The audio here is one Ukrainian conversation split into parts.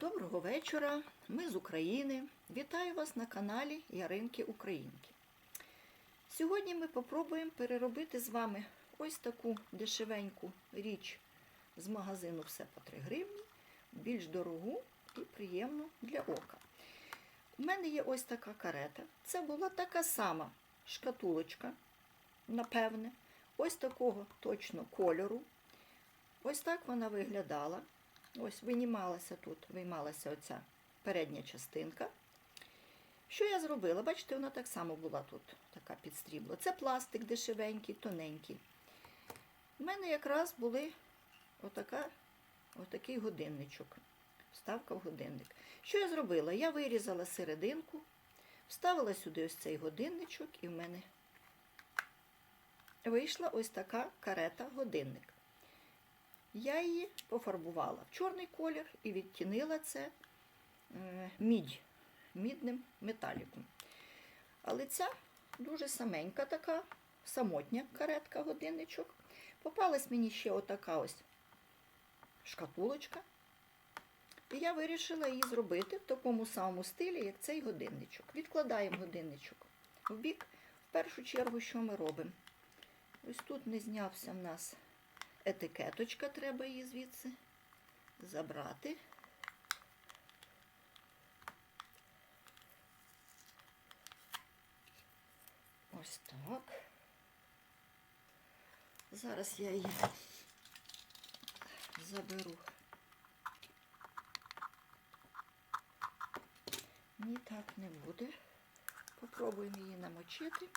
Доброго вечора, ми з України. Вітаю вас на каналі Яринки Українки. Сьогодні ми попробуємо переробити з вами ось таку дешевеньку річ з магазину Все по 3 гривні, більш дорогу і приємну для ока. У мене є ось така карета. Це була така сама шкатулочка, напевне, ось такого точно кольору. Ось так вона виглядала. Ось винімалася тут, виймалася оця передня частинка. Що я зробила? Бачите, вона так само була тут, така підстрібла. Це пластик дешевенький, тоненький. У мене якраз були отака, отакий годинничок. Вставка в годинник. Що я зробила? Я вирізала серединку, вставила сюди ось цей годинничок, і в мене вийшла ось така карета-годинник. Я її пофарбувала в чорний колір і відтінила це е, мідь, мідним металіком. Але ця дуже саменька така, самотня каретка годинничок. Попалась мені ще отака ось шкатулочка. І я вирішила її зробити в такому самому стилі, як цей годинничок. Відкладаємо годинничок в бік. В першу чергу, що ми робимо? Ось тут не знявся в нас етикеточка, треба її звідси забрати. Ось так. Зараз я її заберу. Ні, так не буде. Попробуємо її намочити.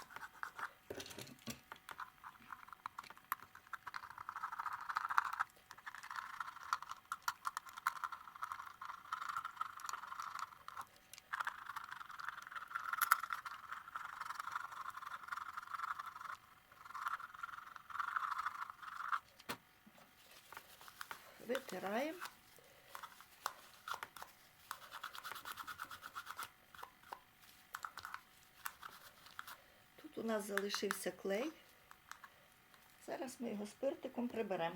Витираємо. Тут у нас залишився клей. Зараз ми його спиртиком приберемо.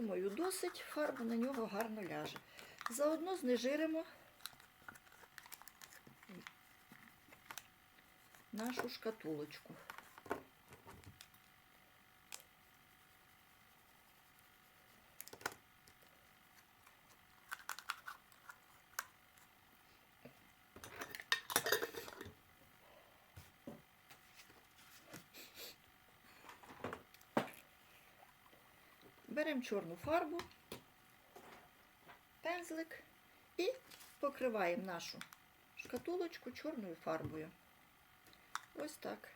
Думаю, досить, фарба на нього гарно ляже. Заодно знежиримо нашу шкатулочку. Беремо чорну фарбу, пензлик і покриваємо нашу шкатулочку чорною фарбою. Ось так.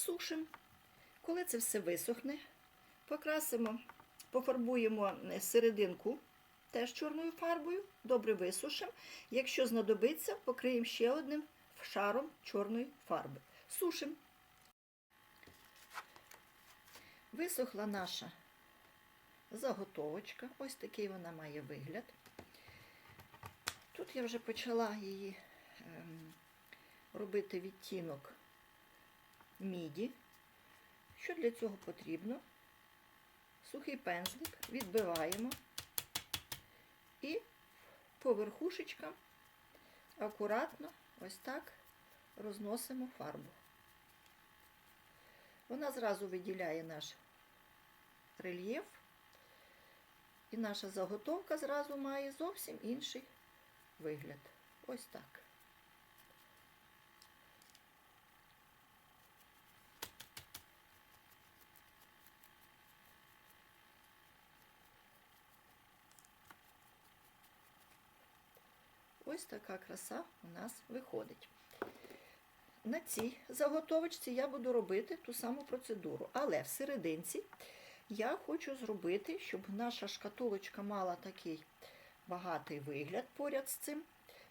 Сушимо. Коли це все висохне, покрасимо, пофарбуємо серединку теж чорною фарбою, добре висушимо. Якщо знадобиться, покриємо ще одним шаром чорної фарби. Сушимо. Висохла наша заготовочка. Ось такий вона має вигляд. Тут я вже почала її ем, робити відтінок міді. Що для цього потрібно? Сухий пензлик відбиваємо і по верхушечкам акуратно ось так розносимо фарбу. Вона зразу виділяє наш рельєф, і наша заготовка зразу має зовсім інший вигляд. Ось так. Ось така краса у нас виходить. На цій заготовочці я буду робити ту саму процедуру, але в серединці я хочу зробити, щоб наша шкатулочка мала такий багатий вигляд поряд з цим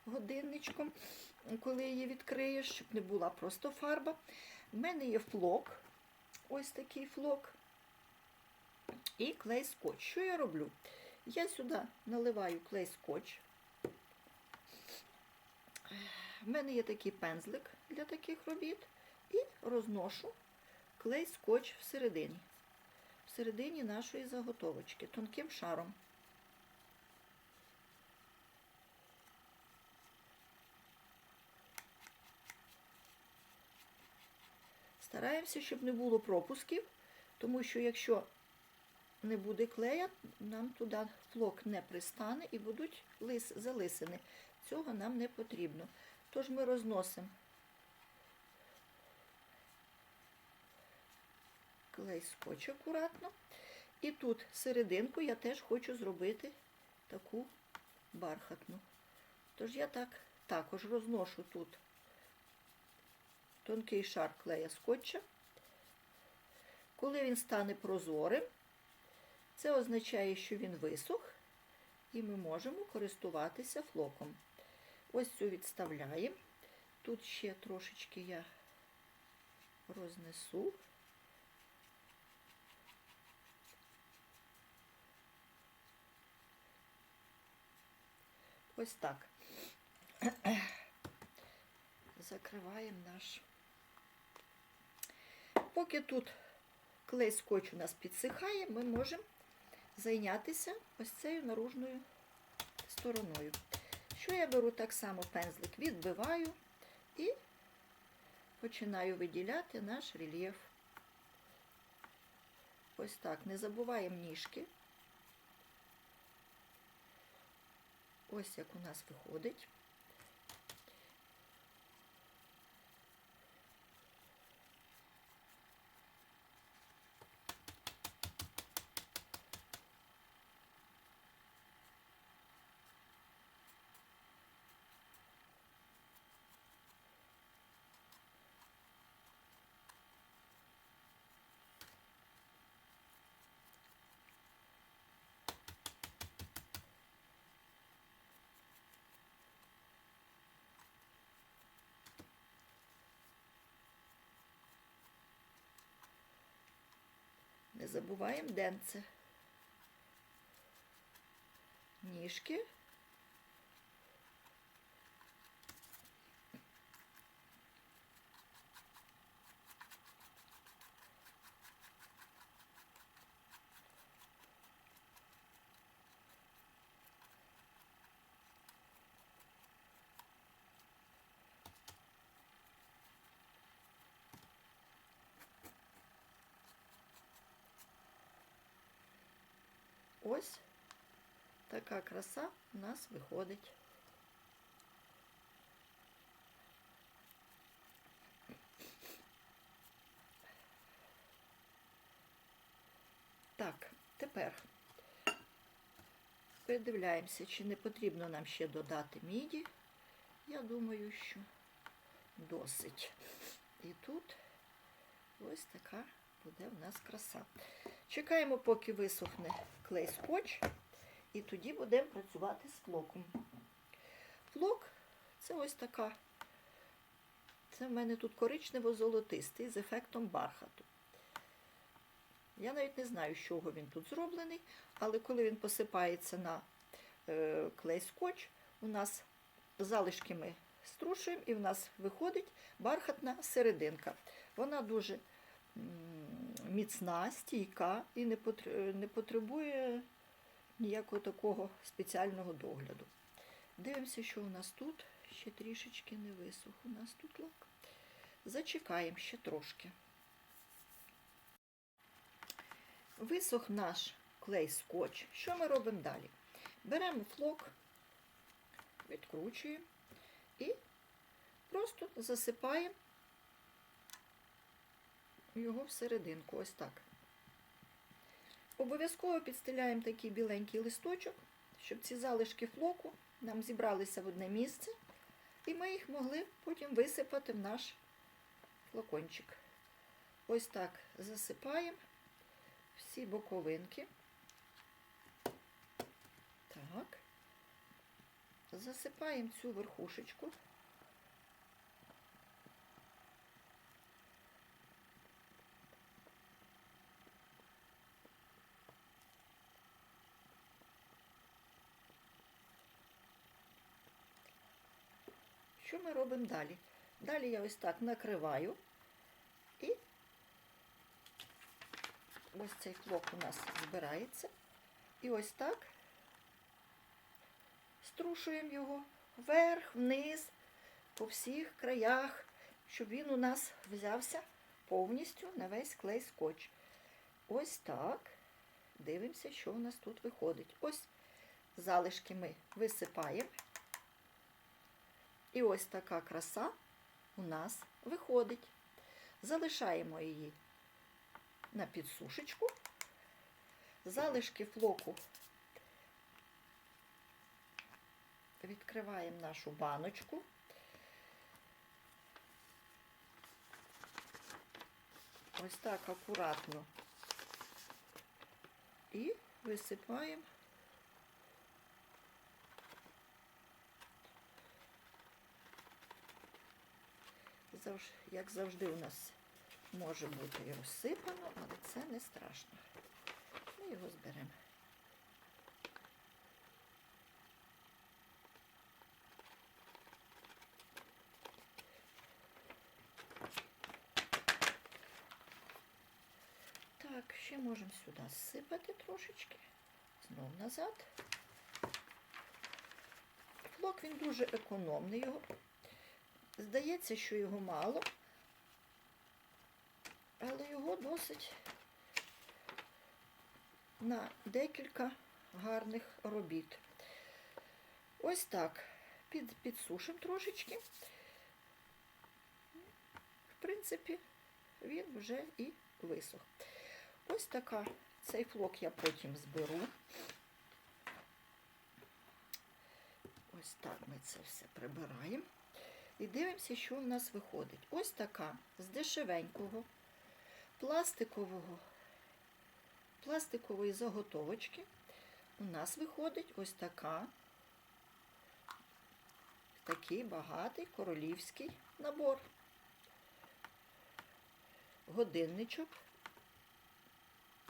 годинничком, коли її відкриєш, щоб не була просто фарба. У мене є флок, ось такий флок, і клей скотч. Що я роблю? Я сюди наливаю клей скотч. В мене є такий пензлик для таких робіт. І розношу клей скотч всередині. Всередині нашої заготовочки тонким шаром. Стараємося, щоб не було пропусків, тому що якщо не буде клея, нам туди флок не пристане і будуть лис, залисини. Цього нам не потрібно. Тож ми розносимо клей скотч акуратно. І тут серединку я теж хочу зробити таку бархатну. Тож я так також розношу тут тонкий шар клея скотча. Коли він стане прозорим, це означає, що він висох, і ми можемо користуватися флоком. Ось цю відставляємо. Тут ще трошечки я рознесу. Ось так. Закриваємо наш. Поки тут клей скотч у нас підсихає, ми можемо зайнятися ось цією наружною стороною. Що я беру так само пензлик, відбиваю і починаю виділяти наш рельєф. Ось так. Не забуваємо ніжки. Ось як у нас виходить. Забуваємо денце. Ніжки. Ось така краса у нас виходить. Так, тепер передивляємося, чи не потрібно нам ще додати міді. Я думаю, що досить. І тут ось така буде в нас краса. Чекаємо, поки висохне клей скотч, і тоді будемо працювати з флоком. Флок це ось така. Це в мене тут коричнево-золотистий з ефектом бархату. Я навіть не знаю, з чого він тут зроблений, але коли він посипається на е, клей скотч, у нас залишки ми струшуємо і в нас виходить бархатна серединка. Вона дуже міцна, стійка і не, потребує ніякого такого спеціального догляду. Дивимося, що у нас тут. Ще трішечки не висох. У нас тут лак. Зачекаємо ще трошки. Висох наш клей скотч. Що ми робимо далі? Беремо флок, відкручуємо і просто засипаємо його всерединку. Ось так. Обов'язково підстеляємо такий біленький листочок, щоб ці залишки флоку нам зібралися в одне місце, і ми їх могли потім висипати в наш флакончик. Ось так засипаємо всі боковинки. Так. Засипаємо цю верхушечку. Що ми робимо далі? Далі я ось так накриваю і ось цей флок у нас збирається. І ось так струшуємо його вверх, вниз, по всіх краях, щоб він у нас взявся повністю на весь клей скотч. Ось так. Дивимося, що у нас тут виходить. Ось залишки ми висипаємо. І ось така краса у нас виходить. Залишаємо її на підсушечку. Залишки флоку відкриваємо нашу баночку. Ось так акуратно. І висипаємо Як завжди, у нас може бути і розсипано, але це не страшно. Ми його зберемо. Так, ще можемо сюди зсипати трошечки. Знов назад. Флок він дуже економний його. Здається, що його мало, але його досить на декілька гарних робіт. Ось так. Під, підсушимо трошечки. В принципі, він вже і висох. Ось така, цей флок я потім зберу. Ось так ми це все прибираємо. І дивимося, що в нас виходить. Ось така з дешевенького, пластикового, пластикової заготовочки. У нас виходить ось така, такий багатий королівський набор. Годинничок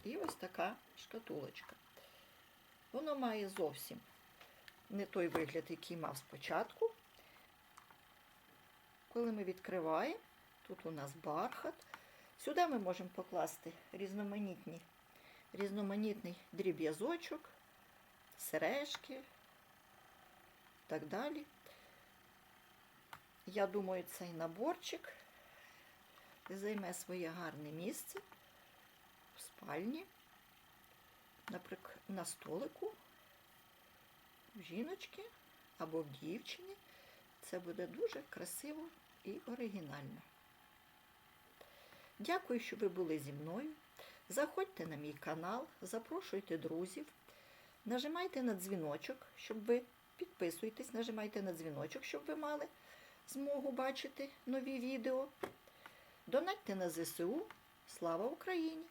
і ось така шкатулочка. Воно має зовсім не той вигляд, який мав спочатку. Коли ми відкриваємо, тут у нас бархат. Сюди ми можемо покласти різноманітні, різноманітний дріб'язочок, сережки так далі. Я думаю, цей наборчик займе своє гарне місце в спальні, наприклад, на столику, в жіночки або в дівчини. Це буде дуже красиво і оригінально. Дякую, що ви були зі мною. Заходьте на мій канал, запрошуйте друзів, нажимайте на дзвіночок, щоб ви підписуйтесь, нажимайте на дзвіночок, щоб ви мали змогу бачити нові відео. Донатьте на ЗСУ. Слава Україні!